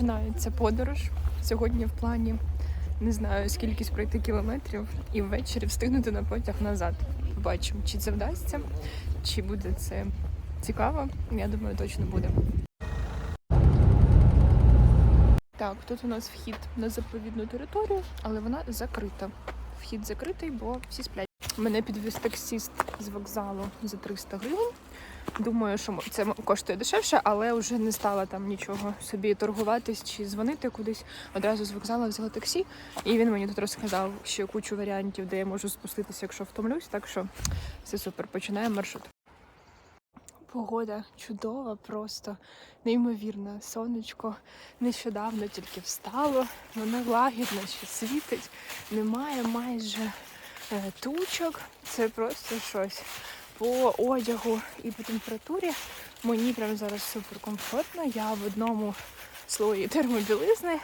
Починається подорож. Сьогодні в плані не знаю скільки пройти кілометрів і ввечері встигнути на потяг назад. Побачимо, чи це вдасться, чи буде це цікаво. Я думаю, точно буде. Так, тут у нас вхід на заповідну територію, але вона закрита. Вхід закритий, бо всі сплять. Мене підвіз таксіст з вокзалу за 300 гривень. Думаю, що це коштує дешевше, але вже не стала там нічого собі торгуватись чи дзвонити кудись. Одразу з вокзалу взяла таксі, і він мені тут розказав ще кучу варіантів, де я можу спуститися, якщо втомлюсь. Так що все супер. Починаємо маршрут. Погода чудова, просто неймовірна. Сонечко нещодавно тільки встало, воно лагідно ще світить, немає майже е, тучок. Це просто щось. По одягу і по температурі мені прямо зараз супер комфортно. Я в одному слої термобілизни,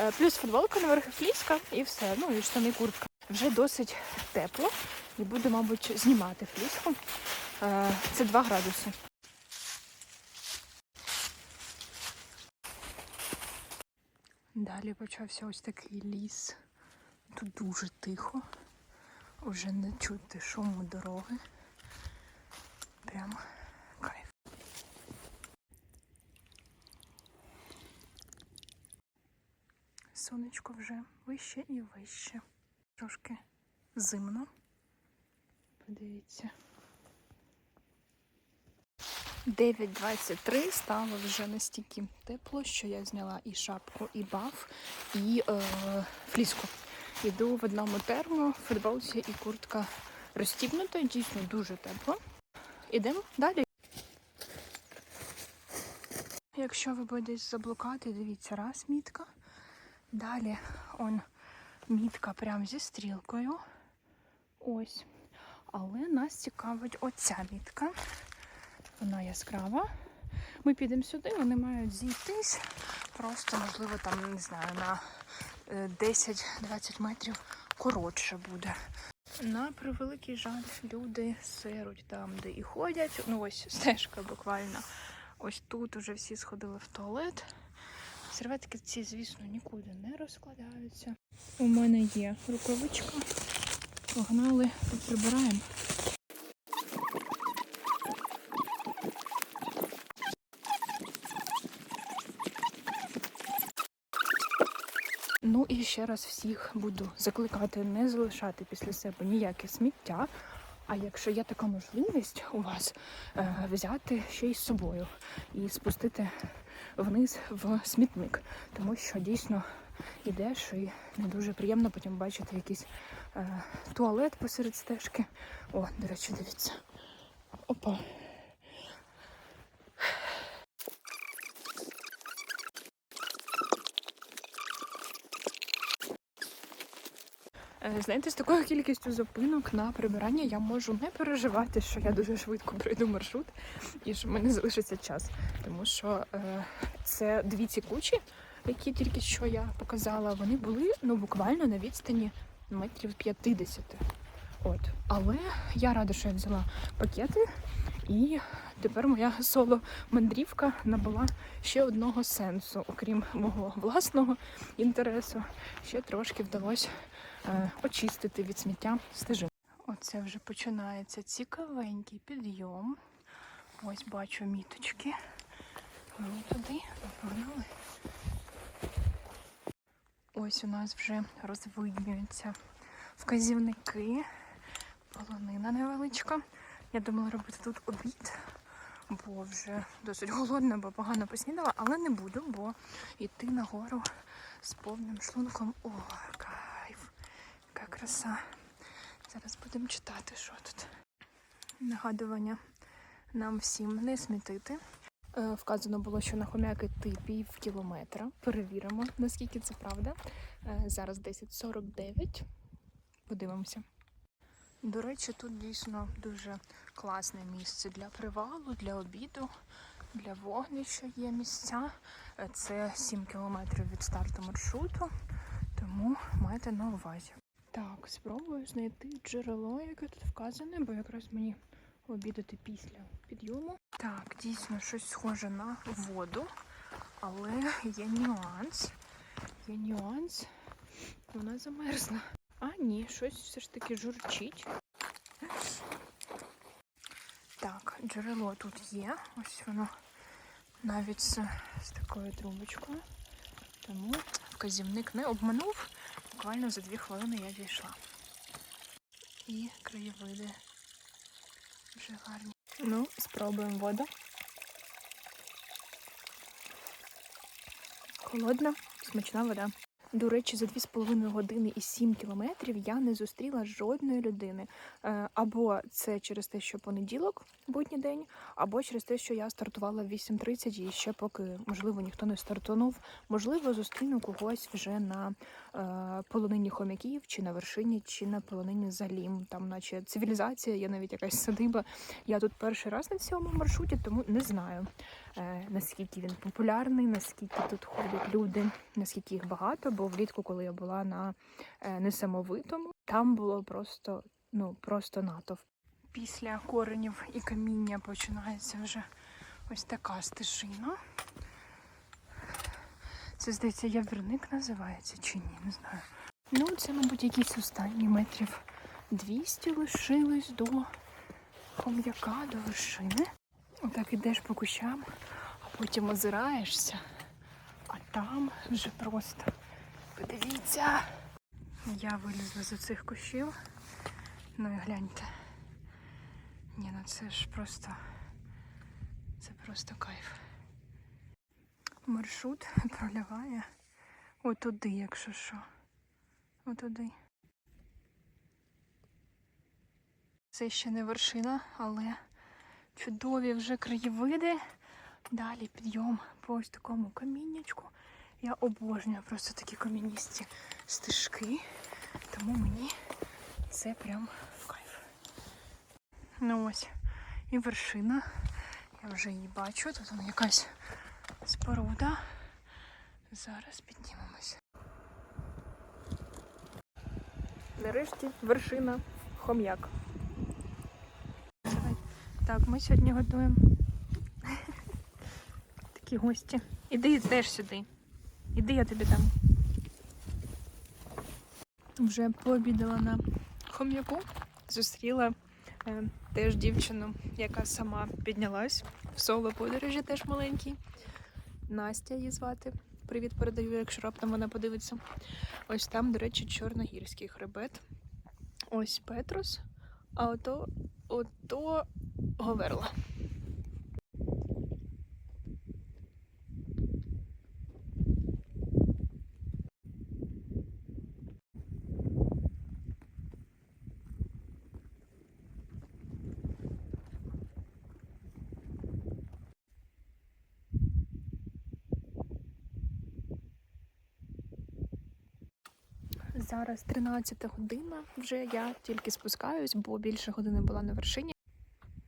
е, плюс футболка наверх фліска і все. Ну і штани куртка. Вже досить тепло і буду, мабуть, знімати фліску. Е, Це 2 градуси. Далі почався ось такий ліс. Тут дуже тихо. Уже не чути шуму дороги. Прям кайф. Сонечко вже вище і вище. Трошки зимно. Подивіться. 9.23 стало вже настільки тепло, що я зняла і шапку, і баф, і е, фліску. Іду в одному термо, футболці і куртка розстібнута, дійсно дуже тепло. Ідемо далі. Якщо ви будете заблукати, дивіться, раз мітка. Далі он мітка прямо зі стрілкою. Ось. Але нас цікавить оця мітка. Вона яскрава. Ми підемо сюди, вони мають зійтись. Просто, можливо, там, не знаю, на е, 10-20 метрів коротше буде. На превеликий жаль, люди сируть там, де і ходять. Ну ось стежка буквально. Ось тут уже всі сходили в туалет. Серветки ці, звісно, нікуди не розкладаються. У мене є рукавичка. Погнали, прибираємо. Ну і ще раз всіх буду закликати не залишати після себе ніяке сміття. А якщо є така можливість у вас е, взяти ще й з собою і спустити вниз в смітник, тому що дійсно ідеш і не дуже приємно потім бачити якийсь е, туалет посеред стежки. О, до речі, дивіться. Опа. Знаєте, з такою кількістю зупинок на прибирання я можу не переживати, що я дуже швидко пройду маршрут і що в мене залишиться час. Тому що е, це дві ці кучі, які тільки що я показала, вони були ну буквально на відстані метрів 50. От. Але я рада, що я взяла пакети, і тепер моя соло-мандрівка набула ще одного сенсу, окрім мого власного інтересу. Ще трошки вдалося е, очистити від сміття стежину. Оце вже починається цікавенький підйом. Ось бачу міточки. Мені туди, погнали. Ось у нас вже розвиднюються вказівники, полонина невеличка. Я думала робити тут обід, бо вже досить голодна, бо погано поснідала, але не буду, бо йти нагору з повним шлунком. О, кайф! Яка краса. Зараз будемо читати, що тут. Нагадування нам всім не смітити. Е, Вказано було, що на хомяк йти пів кілометра. Перевіримо, наскільки це правда. Е, Зараз 10.49. Подивимося. До речі, тут дійсно дуже класне місце для привалу, для обіду, для вогнища є місця. Е, Це 7 кілометрів від старту маршруту, тому майте на увазі. Так, спробую знайти джерело, яке тут вказане, бо якраз мені обідати після підйому. Так, дійсно щось схоже на воду, Але є нюанс. Є нюанс. Вона замерзла. А, ні, щось все ж таки журчить. Так, джерело тут є. Ось воно навіть з, такою трубочкою. Тому вказівник не обманув. Буквально за дві хвилини я дійшла. І краєвиди вже гарні. Ну, спробуємо воду. Холодна, смачна вода. До речі, за 2,5 години і 7 кілометрів я не зустріла жодної людини. Е, Або це через те, що понеділок, будній день, або через те, що я стартувала в 8.30 і ще поки, можливо, ніхто не стартанув. Можливо, зустріну когось вже на е, полонині хомяків, чи на вершині, чи на полонині залім. Там, наче цивілізація, є навіть якась садиба. Я тут перший раз на цьому маршруті, тому не знаю, наскільки він популярний, наскільки тут ходять люди, наскільки їх багато. Бо влітку, коли я була на е, несамовитому, там було просто, ну, просто натовп. Після коренів і каміння починається вже ось така стежина. Це, здається, явірник називається чи ні, не знаю. Ну, це, мабуть, якісь останні метрів 200 лишились до хом'яка, до вершини. Отак ідеш по кущам, а потім озираєшся, а там вже просто подивіться. Я вилізла з цих кущів. Ну і гляньте. Ні, ну це ж просто. Це просто кайф. Маршрут пролягає отуди, якщо що. Отуди. Це ще не вершина, але чудові вже краєвиди. Далі підйом по ось такому каміннячку. Я обожнюю просто такі кам'яністі стежки, тому мені це прям кайф. Ну ось і вершина. Я вже її бачу. Тут вона якась споруда. Зараз піднімемося. Нарешті вершина хом'як. Так, ми сьогодні готуємо такі гості. Іди теж сюди. Іди, я тобі дам. Вже пообідала на хом'яку. Зустріла е, теж дівчину, яка сама піднялась в соло подорожі, теж маленький. Настя її звати. Привіт передаю, якщо раптом вона подивиться. Ось там, до речі, чорногірський хребет. Ось Петрос, а ото, ото Говерла. Зараз 13 година. Вже я тільки спускаюсь, бо більше години була на вершині.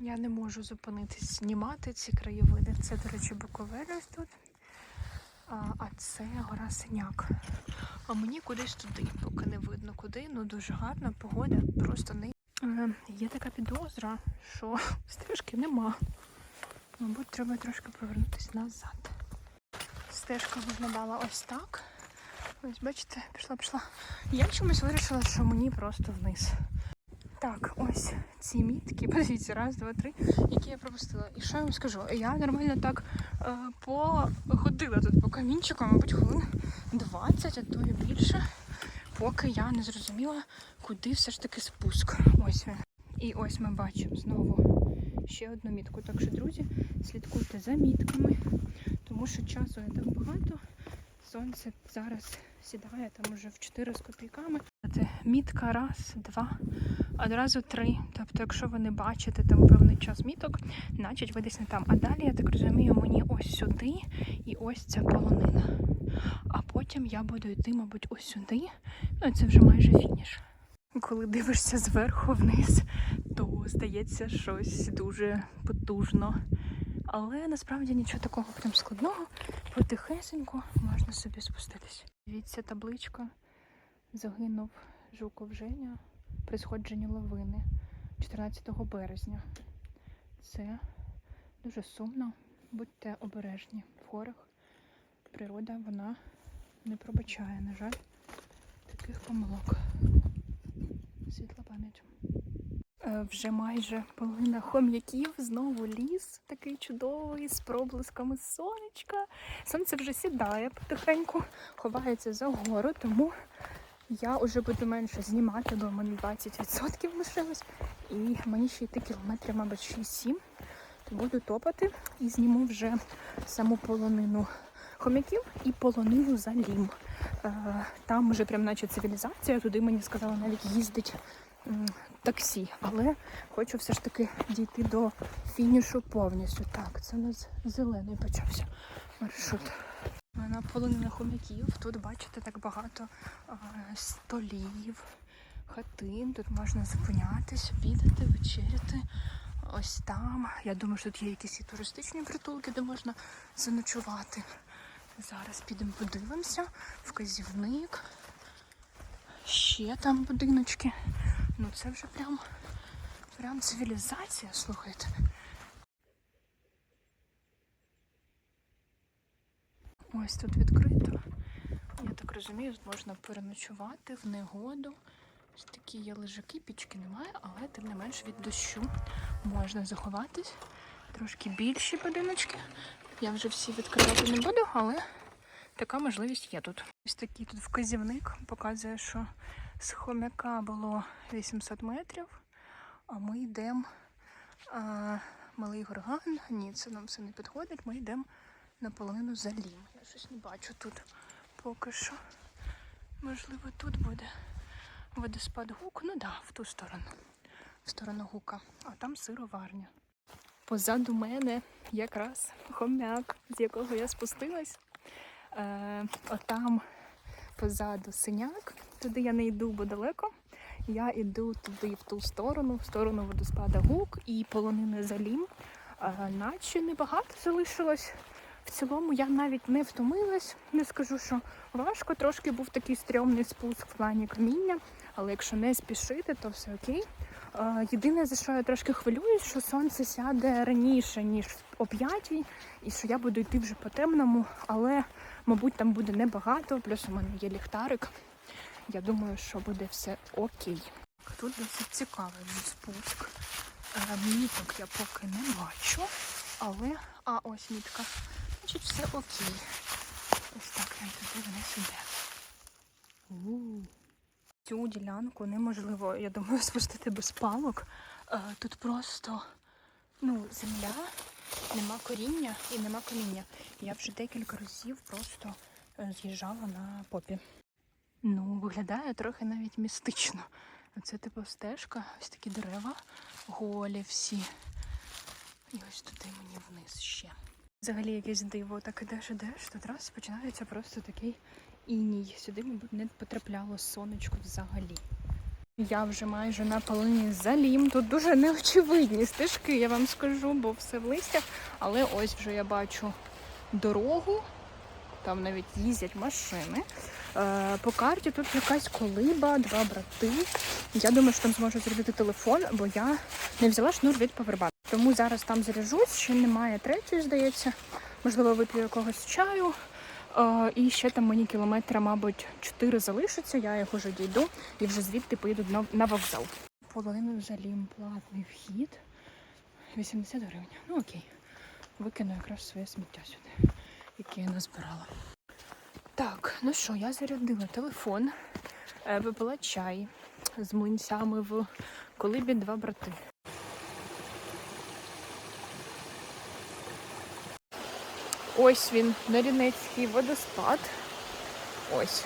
Я не можу зупинитись знімати ці краєвиди. Це, до речі, Буковель тут. А, а це гора Синяк. А мені кудись туди, поки не видно куди. Ну дуже гарна погода, просто не е, є така підозра, що стежки нема. Мабуть, треба трошки повернутися назад. Стежка виглядала ось так. Ось, бачите, пішла, пішла. Я чомусь вирішила, що мені просто вниз. Так, ось ці мітки, подивіться, раз, два, три, які я пропустила. І що я вам скажу? Я нормально так е, походила тут по камінчику, мабуть, хвилин 20, а то і більше, поки я не зрозуміла, куди все ж таки спуск. Ось він. І ось ми бачимо знову ще одну мітку. Так що, друзі, слідкуйте за мітками, тому що часу не так багато. Сонце зараз сідає там уже в 4 з копійками. Мітка раз, два, одразу три. Тобто, якщо ви не бачите там певний час міток, значить ви десь не там. А далі, я так розумію, мені ось сюди і ось ця полонина. А потім я буду йти, мабуть, ось сюди. Ну, і це вже майже фініш. Коли дивишся зверху вниз, то здається щось дуже потужно. Але насправді нічого такого прям складного. Потихесенько можна собі спуститись. Дивіться, табличка. Загинув Жуков Женя при сходженні лавини 14 березня. Це дуже сумно. Будьте обережні в горах. природа вона не пробачає, на жаль, таких помилок. Світла пам'ять. Е, Вже майже половина хом'яків, знову ліс такий чудовий, з проблисками сонечка. Сонце вже сідає потихеньку, ховається за гору, тому я вже буду менше знімати, бо в мене 20% лишилось. І мені ще йти кілометрів, мабуть, 6-7. То буду топати і зніму вже саму полонину хом'яків і полонину залім. Е, Там вже прям наче цивілізація, туди мені сказали навіть їздить таксі. Але хочу все ж таки дійти до фінішу повністю. Так, це у нас зелений почався маршрут. На полонина хом'яків. Тут бачите так багато а, столів, хатин. Тут можна зупинятись, обідати, вечеряти. Ось там. Я думаю, що тут є якісь і туристичні притулки, де можна заночувати. Зараз підемо подивимося. Вказівник. Ще там будиночки. Ну це вже прям, прям цивілізація, слухайте. Ось тут відкрито. Я так розумію, можна переночувати в негоду. Ось такі є лежаки, пічки немає, але тим не менш від дощу можна заховатись. Трошки більші будиночки. Я вже всі відкривати не буду, але така можливість є тут. Ось такий тут вказівник показує, що з хомяка було 800 метрів, а ми йдемо а, малий горган. Ні, це нам все не підходить. Ми йдемо наполовину за лім. Я щось не бачу тут поки що. Можливо, тут буде водоспад гук. Ну так, да, в ту сторону, в сторону гука. А там сироварня. Позаду мене якраз хомяк, з якого я спустилась. Е, отам позаду синяк. Туди я не йду, бо далеко. Я йду туди, в ту сторону, в сторону водоспада гук і полонини залім. Наче небагато залишилось. В цілому я навіть не втомилась, не скажу, що важко. Трошки був такий стрьомний спуск в плані каміння, але якщо не спішити, то все окей. Єдине, за що я трошки хвилююсь, що сонце сяде раніше, ніж о п'ятій, і що я буду йти вже по темному, але, мабуть, там буде небагато, плюс у мене є ліхтарик. Я думаю, що буде все окей. Тут досить цікавий спуск. Е, Міток я поки не бачу, але. А, ось мітка. Значить, все окей. Ось так він туди вниз іде. Цю ділянку неможливо, я думаю, спустити без палок. Е, Тут просто ну, земля, нема коріння і нема каміння. Я вже декілька разів просто е, з'їжджала на попі. Ну, виглядає трохи навіть містично. Це типу стежка, ось такі дерева, голі всі. І ось туди мені вниз ще. Взагалі якесь диво, так ідеш, ідеш, тут раз починається просто такий іній. Сюди, мабуть, не потрапляло сонечко взагалі. Я вже майже на полоні залім. Тут дуже неочевидні стежки, я вам скажу, бо все в листях. Але ось вже я бачу дорогу, там навіть їздять машини. Е, По карті тут якась колиба, два брати. Я думаю, що там зможу зробити телефон, бо я не взяла шнур від повербанку. Тому зараз там заряжусь, ще немає третьої, здається. Можливо, вип'ю якогось чаю. Е, І ще там мені кілометра, мабуть, 4 залишиться. Я їх уже дійду і вже звідти поїду на, вокзал. Половину залім платний вхід. 80 гривень. Ну окей. Викину якраз своє сміття сюди, яке я назбирала. Так, ну що, я зарядила телефон, е, випила чай з млинцями в колибі два брати. Ось він, Нарінецький водоспад. Ось.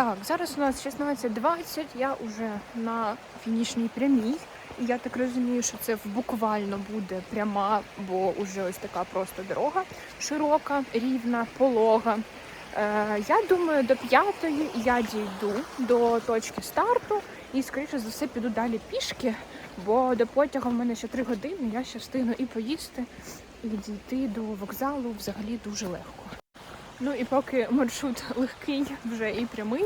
Так, зараз у нас 16.20, я вже на фінішній прямій. І я так розумію, що це буквально буде пряма, бо вже ось така просто дорога широка, рівна, полога. Е, я думаю, до п'ятої я дійду до точки старту і, скоріше за все, піду далі пішки, бо до потяга в мене ще три години, я ще встигну і поїсти, і дійти до вокзалу взагалі дуже легко. Ну і поки маршрут легкий вже і прямий,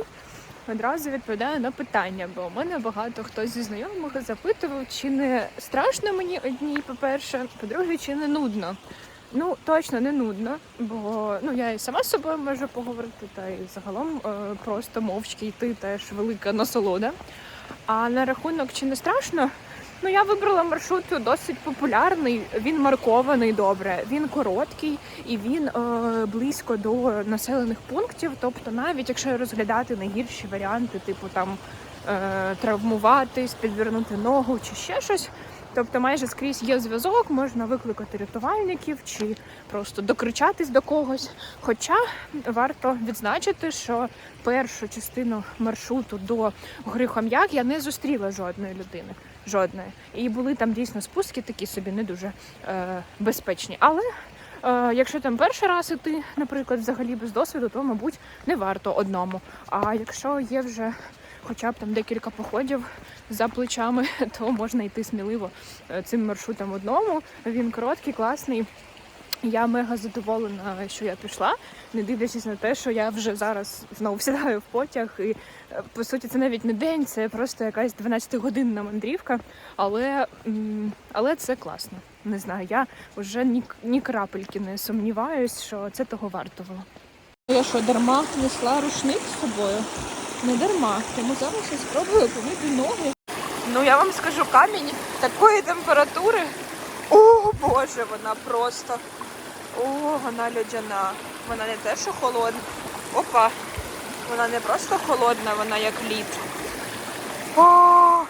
одразу відповідаю на питання, бо у мене багато хто зі знайомих запитував, чи не страшно мені одній, по-перше, по-друге, чи не нудно. Ну, точно не нудно, бо ну я і сама з собою можу поговорити, та і загалом е, просто мовчки йти теж велика насолода. А на рахунок чи не страшно? Ну, я вибрала маршрут досить популярний. Він маркований добре, він короткий і він е, близько до населених пунктів. Тобто, навіть якщо розглядати найгірші варіанти, типу там е, травмуватись, підвернути ногу чи ще щось. Тобто майже скрізь є зв'язок, можна викликати рятувальників чи просто докричатись до когось. Хоча варто відзначити, що першу частину маршруту до гори Хом'як я не зустріла жодної людини. Жодної. І були там дійсно спуски такі собі не дуже е, безпечні. Але е, якщо там перший раз іти, наприклад, взагалі без досвіду, то мабуть не варто одному. А якщо є вже хоча б там декілька походів за плечами, то можна йти сміливо е, цим маршрутом одному. Він короткий, класний. Я мега задоволена, що я пішла, не дивлячись на те, що я вже зараз знову сідаю в потяг. І е, по суті, це навіть не день, це просто якась 12-годинна мандрівка. Але, але це класно. Не знаю, я вже ні, ні крапельки не сумніваюсь, що це того варто було. Я що, дарма несла рушник з собою? Не дарма. Тому зараз я спробую помити ноги. Ну я вам скажу, камінь такої температури. О, Боже, вона просто. О, вона льодяна. Вона не те, що холодна. Опа. Вона не просто холодна, вона як лід. О!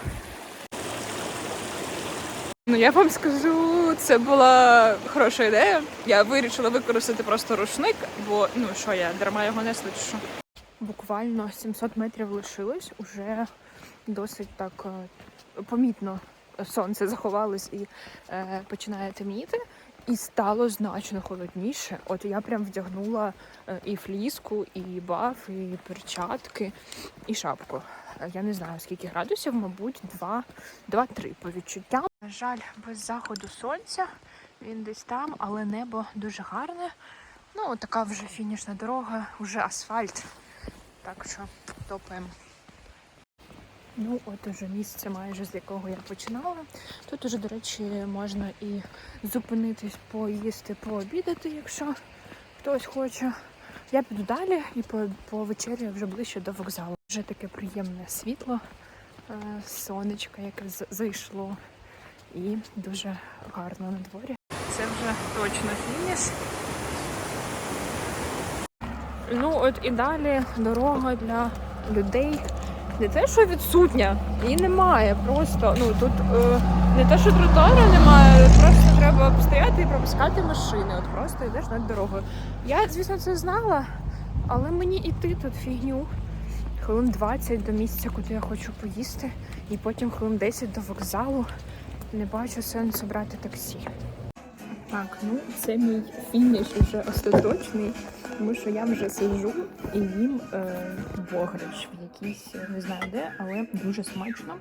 Ну я вам скажу, це була хороша ідея. Я вирішила використати просто рушник, бо ну що я дарма його несла чи що. Буквально 700 метрів лишилось, уже досить так е, помітно сонце заховалось і е, починає темніти. І стало значно холодніше. От я прям вдягнула е, і фліску, і баф, і перчатки, і шапку. Я не знаю скільки градусів, мабуть, 2-3 по відчуттям. На жаль, без заходу сонця він десь там, але небо дуже гарне. Ну, така вже фінішна дорога, вже асфальт. Так що топаємо. Ну, от уже місце майже з якого я починала. Тут уже, до речі, можна і зупинитись, поїсти, пообідати, якщо хтось хоче. Я піду далі і по, по вечері вже ближче до вокзалу. Вже таке приємне світло, е, сонечко, яке зайшло, і дуже гарно на дворі. Це вже точно фініш. Ну, от і далі дорога для людей. Не те, що відсутня, її немає. Просто ну тут е, не те, що тротуару немає, просто треба стояти і пропускати машини. От просто йдеш над дорогою. Я, звісно, це знала, але мені йти тут фігню. Хвилин 20 до місця, куди я хочу поїсти, і потім хвилин 10 до вокзалу. Не бачу сенсу брати таксі. Так, ну це мій фініш вже остаточний, тому що я вже сиджу і їм е, богрич в якійсь, не знаю де, але дуже смачно.